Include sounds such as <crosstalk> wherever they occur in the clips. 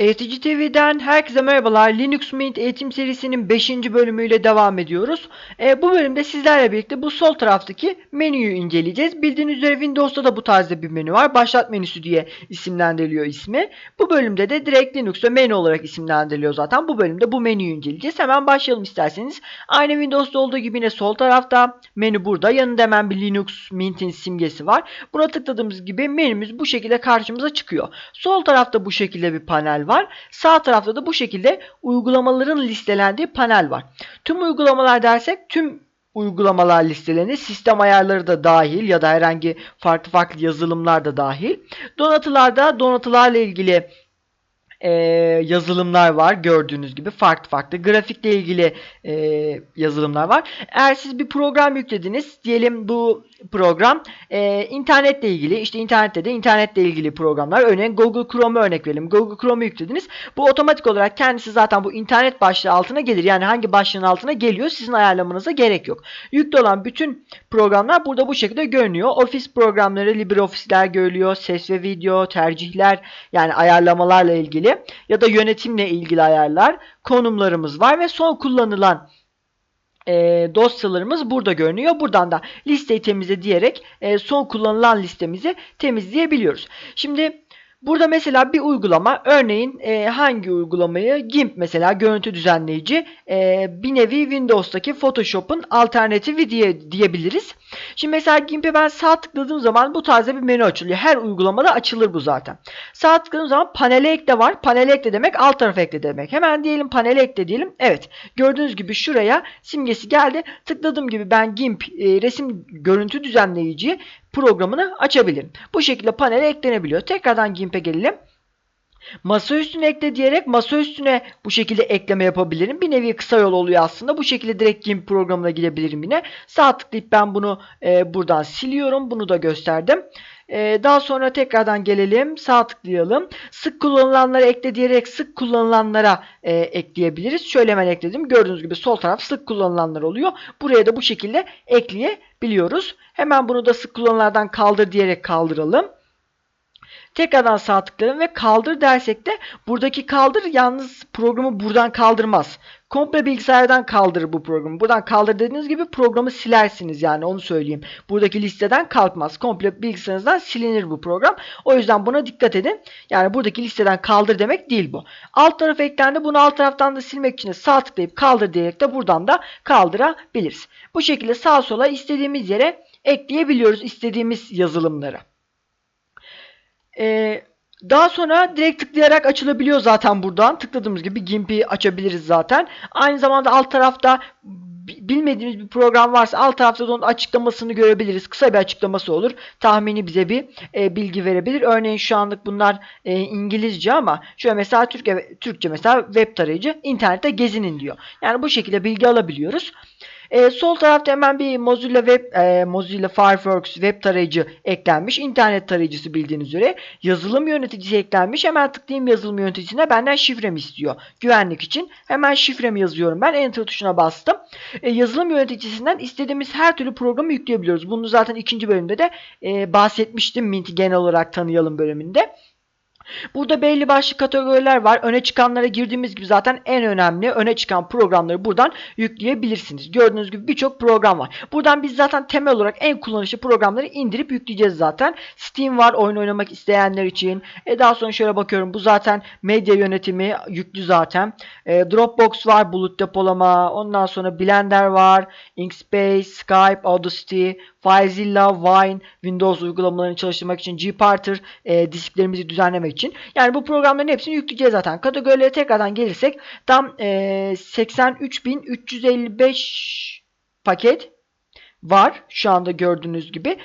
Eğitici TV'den herkese merhabalar. Linux Mint eğitim serisinin 5. bölümüyle devam ediyoruz. E, bu bölümde sizlerle birlikte bu sol taraftaki menüyü inceleyeceğiz. Bildiğiniz üzere Windows'ta da bu tarzda bir menü var. Başlat menüsü diye isimlendiriliyor ismi. Bu bölümde de direkt Linux'ta menü olarak isimlendiriliyor zaten. Bu bölümde bu menüyü inceleyeceğiz. Hemen başlayalım isterseniz. Aynı Windows'ta olduğu gibi yine sol tarafta menü burada. Yanında hemen bir Linux Mint'in simgesi var. Buna tıkladığımız gibi menümüz bu şekilde karşımıza çıkıyor. Sol tarafta bu şekilde bir panel var. Sağ tarafta da bu şekilde uygulamaların listelendiği panel var. Tüm uygulamalar dersek tüm uygulamalar listelenir. Sistem ayarları da dahil ya da herhangi farklı farklı yazılımlar da dahil. Donatılarda donatılarla ilgili e, yazılımlar var gördüğünüz gibi farklı farklı grafikle ilgili e, yazılımlar var. Eğer siz bir program yüklediniz diyelim bu program e, internetle ilgili işte internette de internetle ilgili programlar örneğin Google Chrome'u örnek verelim. Google Chrome'u yüklediniz. Bu otomatik olarak kendisi zaten bu internet başlığı altına gelir. Yani hangi başlığın altına geliyor sizin ayarlamanıza gerek yok. Yüklü olan bütün programlar burada bu şekilde görünüyor. Office programları, LibreOffice'ler görülüyor. Ses ve video, tercihler yani ayarlamalarla ilgili ya da yönetimle ilgili ayarlar, konumlarımız var ve son kullanılan e, dosyalarımız burada görünüyor. Buradan da listeyi temizle diyerek e, son kullanılan listemizi temizleyebiliyoruz. Şimdi Burada mesela bir uygulama örneğin e, hangi uygulamayı GIMP mesela görüntü düzenleyici e, bir nevi Windows'taki Photoshop'un alternatifi diye diyebiliriz. Şimdi mesela GIMP'e ben sağ tıkladığım zaman bu tarzda bir menü açılıyor. Her uygulamada açılır bu zaten. Sağ tıkladığım zaman panele ekle var. Panele ekle demek alt tarafa ekle demek. Hemen diyelim panele ekle diyelim. Evet gördüğünüz gibi şuraya simgesi geldi. Tıkladığım gibi ben GIMP e, resim görüntü düzenleyici programını açabilirim. Bu şekilde panele eklenebiliyor. Tekrardan GIMP'e gelelim. Masa üstüne ekle diyerek masa üstüne bu şekilde ekleme yapabilirim. Bir nevi kısa yol oluyor aslında. Bu şekilde direkt GIMP programına gidebilirim yine. Sağ tıklayıp ben bunu e, buradan siliyorum. Bunu da gösterdim. E, daha sonra tekrardan gelelim. Sağ tıklayalım. Sık kullanılanlara ekle diyerek sık kullanılanlara e, ekleyebiliriz. Şöyle hemen ekledim. Gördüğünüz gibi sol taraf sık kullanılanlar oluyor. Buraya da bu şekilde ekleyebiliyoruz. Hemen bunu da sık kullanılardan kaldır diyerek kaldıralım. Tekrardan sağ tıklayalım ve kaldır dersek de buradaki kaldır yalnız programı buradan kaldırmaz. Komple bilgisayardan kaldırır bu programı. Buradan kaldır dediğiniz gibi programı silersiniz yani onu söyleyeyim. Buradaki listeden kalkmaz. Komple bilgisayarınızdan silinir bu program. O yüzden buna dikkat edin. Yani buradaki listeden kaldır demek değil bu. Alt taraf eklendi. Bunu alt taraftan da silmek için sağ tıklayıp kaldır diyerek de buradan da kaldırabiliriz. Bu şekilde sağ sola istediğimiz yere ekleyebiliyoruz istediğimiz yazılımları. Ee, daha sonra direkt tıklayarak açılabiliyor zaten buradan. Tıkladığımız gibi GIMP'i açabiliriz zaten. Aynı zamanda alt tarafta bilmediğimiz bir program varsa alt tarafta da onun açıklamasını görebiliriz. Kısa bir açıklaması olur. Tahmini bize bir e, bilgi verebilir. Örneğin şu anlık bunlar e, İngilizce ama şöyle mesela Türkçe, Türkçe mesela web tarayıcı internette gezinin diyor. Yani bu şekilde bilgi alabiliyoruz. E, sol tarafta hemen bir Mozilla Web, e, Mozilla Firefox web tarayıcı eklenmiş. İnternet tarayıcısı bildiğiniz üzere. Yazılım yöneticisi eklenmiş. Hemen tıklayayım yazılım yöneticisine benden şifremi istiyor. Güvenlik için. Hemen şifremi yazıyorum ben. Enter tuşuna bastım. E, yazılım yöneticisinden istediğimiz her türlü programı yükleyebiliyoruz. Bunu zaten ikinci bölümde de e, bahsetmiştim. Mint'i genel olarak tanıyalım bölümünde. Burada belli başlı kategoriler var. Öne çıkanlara girdiğimiz gibi zaten en önemli öne çıkan programları buradan yükleyebilirsiniz. Gördüğünüz gibi birçok program var. Buradan biz zaten temel olarak en kullanışlı programları indirip yükleyeceğiz zaten. Steam var oyun oynamak isteyenler için. E daha sonra şöyle bakıyorum. Bu zaten medya yönetimi yüklü zaten. E, Dropbox var bulut depolama. Ondan sonra Blender var. Inkscape, Skype, Audacity, FileZilla, Wine, Windows uygulamalarını çalıştırmak için, Gparter e, disklerimizi düzenlemek için. Yani bu programların hepsini yükleyeceğiz zaten. Kategorilere tekrardan gelirsek tam e, 83.355 paket var şu anda gördüğünüz gibi.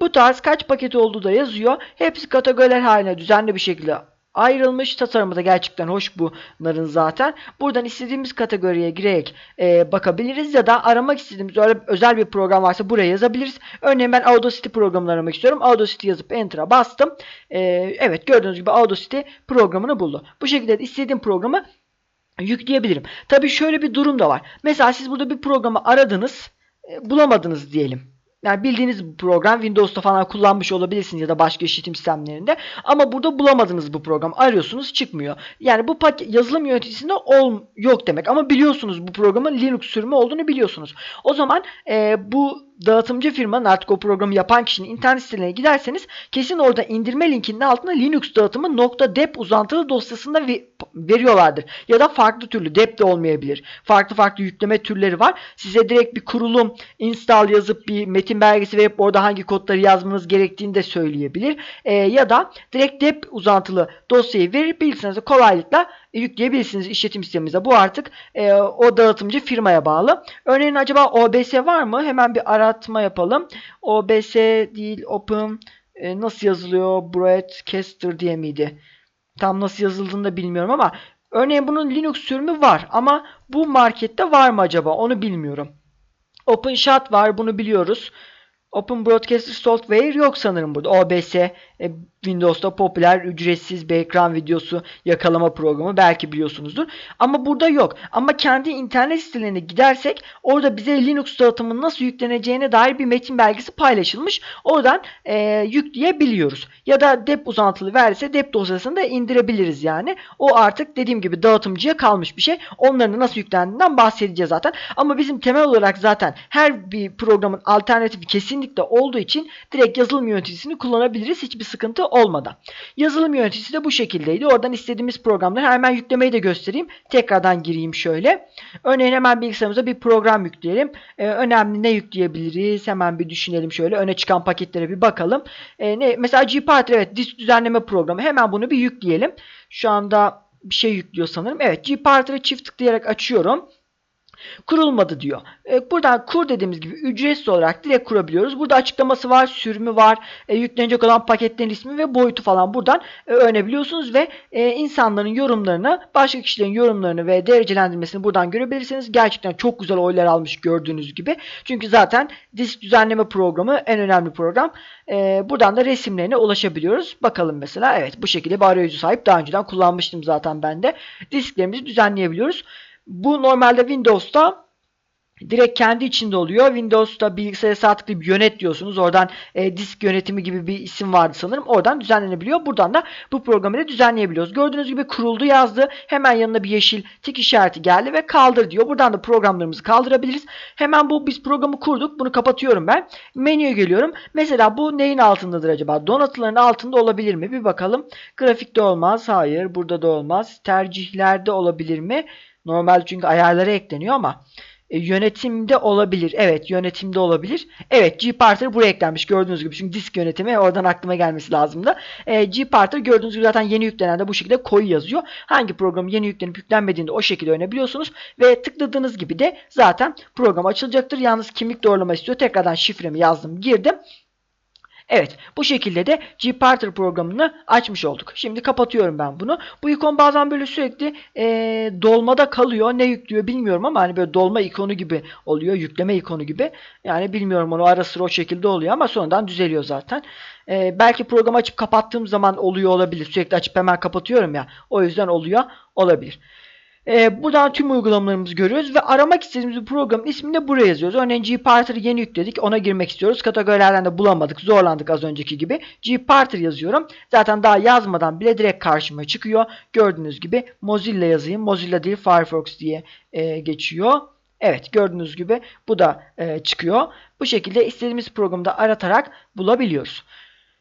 Bu tarz kaç paket olduğu da yazıyor. Hepsi kategoriler haline düzenli bir şekilde ayrılmış. Tasarımı da gerçekten hoş bunların zaten. Buradan istediğimiz kategoriye girerek e, bakabiliriz ya da aramak istediğimiz öyle özel bir program varsa buraya yazabiliriz. Örneğin ben Audacity programını aramak istiyorum. Audacity yazıp Enter'a bastım. E, evet gördüğünüz gibi Audacity programını buldu. Bu şekilde istediğim programı yükleyebilirim. Tabii şöyle bir durum da var. Mesela siz burada bir programı aradınız, e, bulamadınız diyelim yani bildiğiniz program Windows'ta falan kullanmış olabilirsiniz ya da başka işletim sistemlerinde ama burada bulamadınız bu program arıyorsunuz çıkmıyor. Yani bu paket, yazılım yöneticisinde ol, yok demek ama biliyorsunuz bu programın Linux sürümü olduğunu biliyorsunuz. O zaman e, bu dağıtımcı firmanın artık o programı yapan kişinin internet sitelerine giderseniz kesin orada indirme linkinin altına Linux dağıtımı .dep uzantılı dosyasında veriyorlardır. Ya da farklı türlü dep de olmayabilir. Farklı farklı yükleme türleri var. Size direkt bir kurulum install yazıp bir metin belgesi verip orada hangi kodları yazmanız gerektiğini de söyleyebilir. E, ya da direkt dep uzantılı dosyayı verip bilgisayarınıza kolaylıkla yükleyebilirsiniz işletim sistemimize. Bu artık e, o dağıtımcı firmaya bağlı. Örneğin acaba OBS var mı? Hemen bir aratma yapalım. OBS değil Open e, nasıl yazılıyor? Broadcaster diye miydi? Tam nasıl yazıldığını da bilmiyorum ama örneğin bunun Linux sürümü var ama bu markette var mı acaba? Onu bilmiyorum. OpenShot var bunu biliyoruz. Open Broadcaster Software yok sanırım burada. OBS e, Windows'ta popüler ücretsiz bir ekran videosu yakalama programı belki biliyorsunuzdur. Ama burada yok. Ama kendi internet sitelerine gidersek orada bize Linux dağıtımının nasıl yükleneceğine dair bir metin belgesi paylaşılmış. Oradan e, yükleyebiliyoruz. Ya da dep uzantılı verirse dep dosyasını da indirebiliriz yani. O artık dediğim gibi dağıtımcıya kalmış bir şey. Onların nasıl yüklendiğinden bahsedeceğiz zaten. Ama bizim temel olarak zaten her bir programın alternatifi kesinlikle olduğu için direkt yazılım yöneticisini kullanabiliriz. Hiçbir sıkıntı olmadan. Yazılım yöneticisi de bu şekildeydi. Oradan istediğimiz programları hemen yüklemeyi de göstereyim. Tekrardan gireyim şöyle. Örneğin hemen bilgisayarımıza bir program yükleyelim. Ee, önemli ne yükleyebiliriz? Hemen bir düşünelim şöyle. Öne çıkan paketlere bir bakalım. Ee, ne? Mesela gparted evet disk düzenleme programı. Hemen bunu bir yükleyelim. Şu anda bir şey yüklüyor sanırım. Evet gparted'ı çift tıklayarak açıyorum kurulmadı diyor. E, buradan kur dediğimiz gibi ücretsiz olarak direkt kurabiliyoruz. Burada açıklaması var, sürümü var, e, yüklenecek olan paketlerin ismi ve boyutu falan buradan e, öğrenebiliyorsunuz ve e, insanların yorumlarını, başka kişilerin yorumlarını ve derecelendirmesini buradan görebilirsiniz. Gerçekten çok güzel oylar almış gördüğünüz gibi. Çünkü zaten disk düzenleme programı en önemli program. E, buradan da resimlerine ulaşabiliyoruz. Bakalım mesela evet bu şekilde bir arayüzü sahip. Daha önceden kullanmıştım zaten ben de. Disklerimizi düzenleyebiliyoruz. Bu normalde Windows'ta direkt kendi içinde oluyor. Windows'ta bilgisayara sağ tıklayıp yönet diyorsunuz. Oradan e, disk yönetimi gibi bir isim vardı sanırım. Oradan düzenlenebiliyor. Buradan da bu programı da düzenleyebiliyoruz. Gördüğünüz gibi kuruldu yazdı. Hemen yanına bir yeşil tik işareti geldi ve kaldır diyor. Buradan da programlarımızı kaldırabiliriz. Hemen bu biz programı kurduk. Bunu kapatıyorum ben. Menüye geliyorum. Mesela bu neyin altındadır acaba? Donatıların altında olabilir mi? Bir bakalım. Grafikte olmaz. Hayır. Burada da olmaz. Tercihlerde olabilir mi? Normal çünkü ayarlara ekleniyor ama e, yönetimde olabilir. Evet yönetimde olabilir. Evet gparter buraya eklenmiş gördüğünüz gibi. Çünkü disk yönetimi oradan aklıma gelmesi lazımdı. E, gparter gördüğünüz gibi zaten yeni yüklenen de bu şekilde koyu yazıyor. Hangi program yeni yüklenip yüklenmediğini de o şekilde öğrenebiliyorsunuz. Ve tıkladığınız gibi de zaten program açılacaktır. Yalnız kimlik doğrulama istiyor. Tekrardan şifremi yazdım girdim. Evet bu şekilde de gparter programını açmış olduk. Şimdi kapatıyorum ben bunu. Bu ikon bazen böyle sürekli e, dolmada kalıyor. Ne yüklüyor bilmiyorum ama hani böyle dolma ikonu gibi oluyor. Yükleme ikonu gibi. Yani bilmiyorum onu ara sıra o şekilde oluyor ama sonradan düzeliyor zaten. E, belki programı açıp kapattığım zaman oluyor olabilir. Sürekli açıp hemen kapatıyorum ya. O yüzden oluyor olabilir. E, buradan tüm uygulamalarımızı görüyoruz ve aramak istediğimiz bir programın ismini de buraya yazıyoruz. Örneğin gparter'ı yeni yükledik. Ona girmek istiyoruz. Kategorilerden de bulamadık. Zorlandık az önceki gibi. gparter yazıyorum. Zaten daha yazmadan bile direkt karşıma çıkıyor. Gördüğünüz gibi Mozilla yazayım. Mozilla değil Firefox diye e, geçiyor. Evet gördüğünüz gibi bu da e, çıkıyor. Bu şekilde istediğimiz programı da aratarak bulabiliyoruz.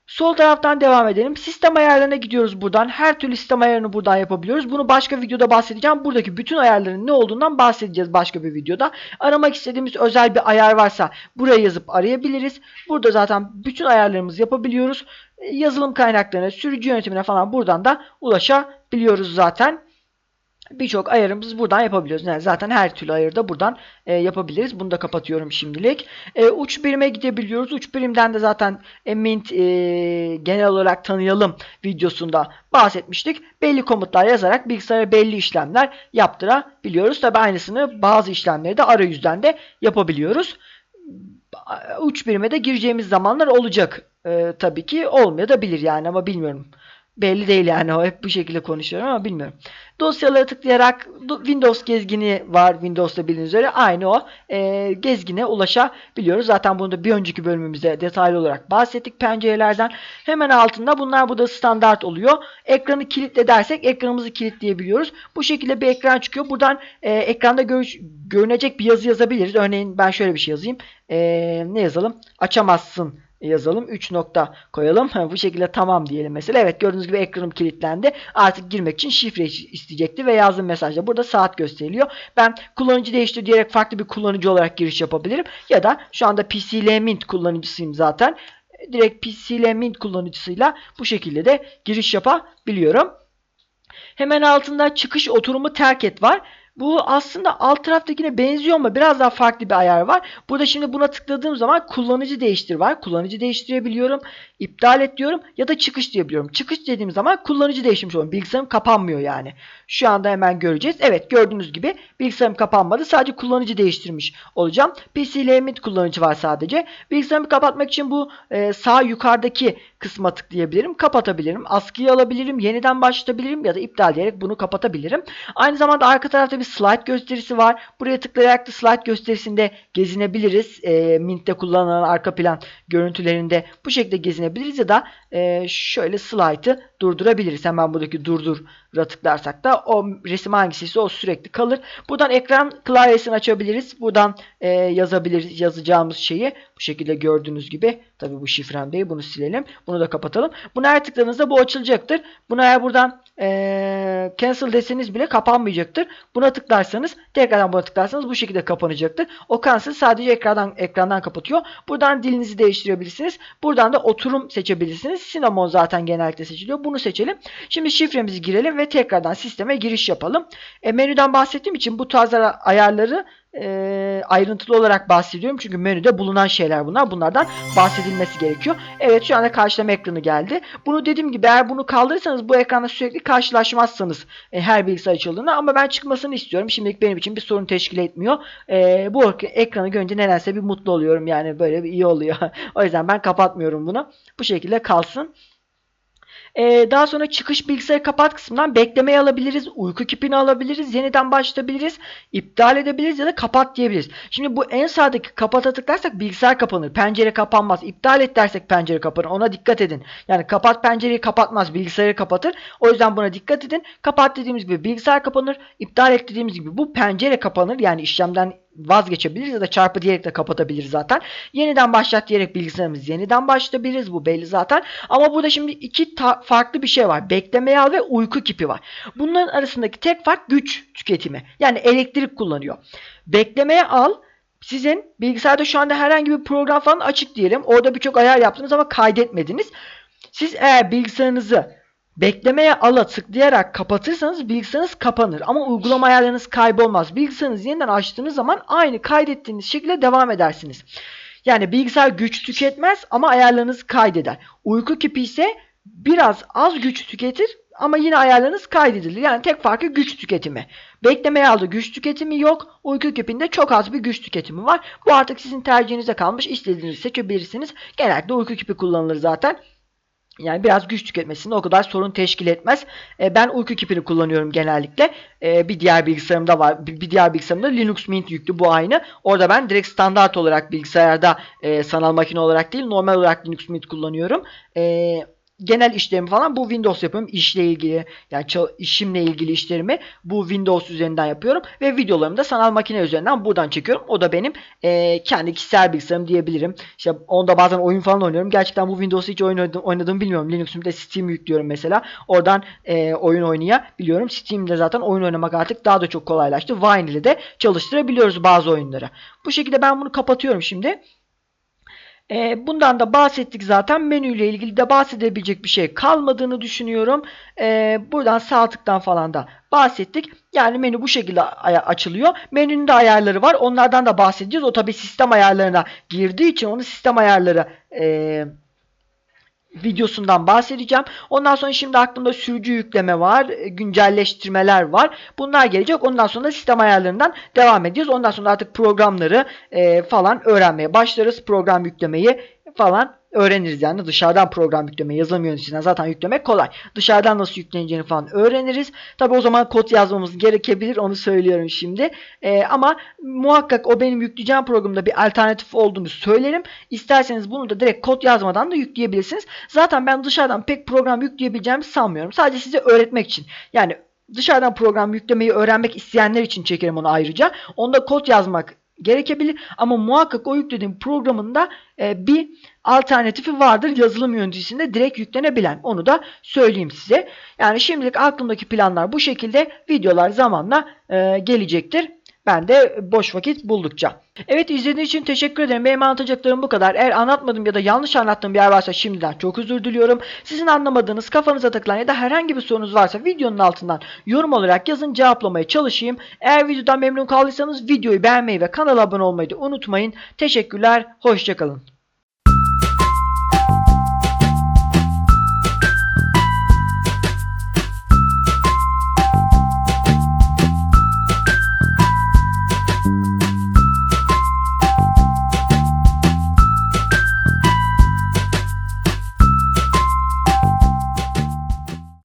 Sol taraftan devam edelim. Sistem ayarlarına gidiyoruz buradan. Her türlü sistem ayarını buradan yapabiliyoruz. Bunu başka videoda bahsedeceğim. Buradaki bütün ayarların ne olduğundan bahsedeceğiz başka bir videoda. Aramak istediğimiz özel bir ayar varsa buraya yazıp arayabiliriz. Burada zaten bütün ayarlarımızı yapabiliyoruz. Yazılım kaynaklarına, sürücü yönetimine falan buradan da ulaşabiliyoruz zaten birçok ayarımızı buradan yapabiliyoruz. Yani zaten her türlü ayarı da buradan e, yapabiliriz. Bunu da kapatıyorum şimdilik. E, uç birime gidebiliyoruz. Uç birimden de zaten e, Mint e, genel olarak tanıyalım videosunda bahsetmiştik. Belli komutlar yazarak bilgisayara belli işlemler yaptırabiliyoruz. Tabi aynısını bazı işlemleri de arayüzden de yapabiliyoruz. Uç birime de gireceğimiz zamanlar olacak. E, tabii ki olmayabilir yani ama bilmiyorum belli değil yani o hep bu şekilde konuşuyorum ama bilmiyorum. Dosyalara tıklayarak do- Windows gezgini var Windows'ta bildiğiniz üzere aynı o e, gezgine ulaşabiliyoruz. Zaten bunu da bir önceki bölümümüzde detaylı olarak bahsettik pencerelerden. Hemen altında bunlar bu da standart oluyor. Ekranı kilitle dersek ekranımızı kilitleyebiliyoruz. Bu şekilde bir ekran çıkıyor. Buradan e, ekranda gör- görünecek bir yazı yazabiliriz. Örneğin ben şöyle bir şey yazayım. E, ne yazalım? Açamazsın yazalım. 3 nokta koyalım. <laughs> Bu şekilde tamam diyelim mesela. Evet gördüğünüz gibi ekranım kilitlendi. Artık girmek için şifre isteyecekti ve yazdığım mesajda burada saat gösteriliyor. Ben kullanıcı değiştir diyerek farklı bir kullanıcı olarak giriş yapabilirim. Ya da şu anda PC Mint kullanıcısıyım zaten. Direkt PC Mint kullanıcısıyla bu şekilde de giriş yapabiliyorum. Hemen altında çıkış oturumu terk et var. Bu aslında alt taraftakine benziyor ama biraz daha farklı bir ayar var. Burada şimdi buna tıkladığım zaman kullanıcı değiştir var. Kullanıcı değiştirebiliyorum. İptal et diyorum ya da çıkış diyebiliyorum. Çıkış dediğim zaman kullanıcı değiştirmiş oluyorum. Bilgisayarım kapanmıyor yani. Şu anda hemen göreceğiz. Evet gördüğünüz gibi bilgisayarım kapanmadı. Sadece kullanıcı değiştirmiş olacağım. PC Limit kullanıcı var sadece. Bilgisayarımı kapatmak için bu e, sağ yukarıdaki kısma tıklayabilirim. Kapatabilirim. Askıya alabilirim. Yeniden başlatabilirim ya da iptal diyerek bunu kapatabilirim. Aynı zamanda arka tarafta bir slide gösterisi var. Buraya tıklayarak da slide gösterisinde gezinebiliriz. E, Mint'te kullanılan arka plan görüntülerinde bu şekilde gezinebiliriz ya da e, şöyle slide'ı durdurabiliriz. Hemen buradaki durdur'a tıklarsak da o resim hangisiyse o sürekli kalır. Buradan ekran klavyesini açabiliriz. Buradan e, yazabiliriz yazacağımız şeyi. Bu şekilde gördüğünüz gibi. Tabi bu şifrem değil. Bunu silelim. Bunu da kapatalım. Buna her tıkladığınızda bu açılacaktır. Buna eğer buradan e, cancel deseniz bile kapanmayacaktır. Buna tıklarsanız tekrardan buna tıklarsanız bu şekilde kapanacaktır. O cancel sadece ekrandan ekrandan kapatıyor. Buradan dilinizi değiştirebilirsiniz. Buradan da oturum seçebilirsiniz. Cinnamon zaten genellikle seçiliyor. Bunu seçelim. Şimdi şifremizi girelim ve tekrardan sisteme giriş yapalım. E, menüden bahsettiğim için bu tarz ayarları e, ayrıntılı olarak bahsediyorum. Çünkü menüde bulunan şeyler bunlar. Bunlardan bahsedilmesi gerekiyor. Evet şu anda karşılama ekranı geldi. Bunu dediğim gibi eğer bunu kaldırırsanız bu ekranda sürekli karşılaşmazsanız e, her bilgisayar açıldığında ama ben çıkmasını istiyorum. Şimdilik benim için bir sorun teşkil etmiyor. E, bu ekranı görünce nedense bir mutlu oluyorum. Yani böyle bir iyi oluyor. <laughs> o yüzden ben kapatmıyorum bunu. Bu şekilde kalsın. Ee, daha sonra çıkış bilgisayarı kapat kısmından beklemeye alabiliriz. Uyku kipini alabiliriz. Yeniden başlatabiliriz. iptal edebiliriz ya da kapat diyebiliriz. Şimdi bu en sağdaki kapata tıklarsak bilgisayar kapanır. Pencere kapanmaz. İptal et dersek pencere kapanır. Ona dikkat edin. Yani kapat pencereyi kapatmaz. Bilgisayarı kapatır. O yüzden buna dikkat edin. Kapat dediğimiz gibi bilgisayar kapanır. İptal et dediğimiz gibi bu pencere kapanır. Yani işlemden vazgeçebiliriz ya da çarpı diyerek de kapatabiliriz zaten. Yeniden başlat diyerek bilgisayarımız yeniden başlatabiliriz. Bu belli zaten. Ama burada şimdi iki farklı bir şey var. Beklemeye al ve uyku kipi var. Bunların arasındaki tek fark güç tüketimi. Yani elektrik kullanıyor. Beklemeye al sizin bilgisayarda şu anda herhangi bir program falan açık diyelim. Orada birçok ayar yaptınız ama kaydetmediniz. Siz eğer bilgisayarınızı Beklemeye ala tıklayarak kapatırsanız bilgisayarınız kapanır. Ama uygulama ayarlarınız kaybolmaz. Bilgisayarınızı yeniden açtığınız zaman aynı kaydettiğiniz şekilde devam edersiniz. Yani bilgisayar güç tüketmez ama ayarlarınızı kaydeder. Uyku kipi ise biraz az güç tüketir ama yine ayarlarınız kaydedilir. Yani tek farkı güç tüketimi. Beklemeye aldı güç tüketimi yok. Uyku kipinde çok az bir güç tüketimi var. Bu artık sizin tercihinize kalmış. İstediğinizi seçebilirsiniz. Genellikle uyku kipi kullanılır zaten. Yani biraz güç tüketmesinde o kadar sorun teşkil etmez. E, ben uyku kipini kullanıyorum genellikle. E, bir diğer bilgisayarımda var. Bir, bir diğer bilgisayarımda Linux Mint yüklü bu aynı. Orada ben direkt standart olarak bilgisayarda e, sanal makine olarak değil normal olarak Linux Mint kullanıyorum. E, genel işlerimi falan bu Windows yapıyorum. İşle ilgili yani işimle ilgili işlerimi bu Windows üzerinden yapıyorum ve videolarımı da sanal makine üzerinden buradan çekiyorum. O da benim e, kendi kişisel bilgisayarım diyebilirim. İşte onda bazen oyun falan oynuyorum. Gerçekten bu Windows'u hiç oynadım, oynadığımı bilmiyorum. Linux'umda Steam yüklüyorum mesela. Oradan e, oyun oynayabiliyorum. Steam'de zaten oyun oynamak artık daha da çok kolaylaştı. Vine ile de çalıştırabiliyoruz bazı oyunları. Bu şekilde ben bunu kapatıyorum şimdi. E, bundan da bahsettik zaten. Menüyle ilgili de bahsedebilecek bir şey kalmadığını düşünüyorum. E, buradan sağ tıktan falan da bahsettik. Yani menü bu şekilde açılıyor. Menünün de ayarları var. Onlardan da bahsedeceğiz. O tabi sistem ayarlarına girdiği için onu sistem ayarları eee videosundan bahsedeceğim. Ondan sonra şimdi aklımda sürücü yükleme var, e, güncelleştirmeler var. Bunlar gelecek. Ondan sonra sistem ayarlarından devam edeceğiz. Ondan sonra artık programları e, falan öğrenmeye başlarız. Program yüklemeyi falan öğreniriz yani dışarıdan program yükleme yazılım yöneticisinden zaten yüklemek kolay. Dışarıdan nasıl yükleneceğini falan öğreniriz. Tabi o zaman kod yazmamız gerekebilir onu söylüyorum şimdi. Ee, ama muhakkak o benim yükleyeceğim programda bir alternatif olduğunu söylerim. İsterseniz bunu da direkt kod yazmadan da yükleyebilirsiniz. Zaten ben dışarıdan pek program yükleyebileceğimi sanmıyorum. Sadece size öğretmek için. Yani dışarıdan program yüklemeyi öğrenmek isteyenler için çekerim onu ayrıca. Onda kod yazmak gerekebilir ama muhakkak o yüklediğim programında e, bir alternatifi vardır yazılım yöneticisinde direkt yüklenebilen. Onu da söyleyeyim size. Yani şimdilik aklımdaki planlar bu şekilde. Videolar zamanla e, gelecektir. Ben de boş vakit buldukça. Evet izlediğiniz için teşekkür ederim. Benim anlatacaklarım bu kadar. Eğer anlatmadığım ya da yanlış anlattığım bir yer varsa şimdiden çok özür diliyorum. Sizin anlamadığınız, kafanıza takılan ya da herhangi bir sorunuz varsa videonun altından yorum olarak yazın cevaplamaya çalışayım. Eğer videodan memnun kaldıysanız videoyu beğenmeyi ve kanala abone olmayı da unutmayın. Teşekkürler, hoşçakalın.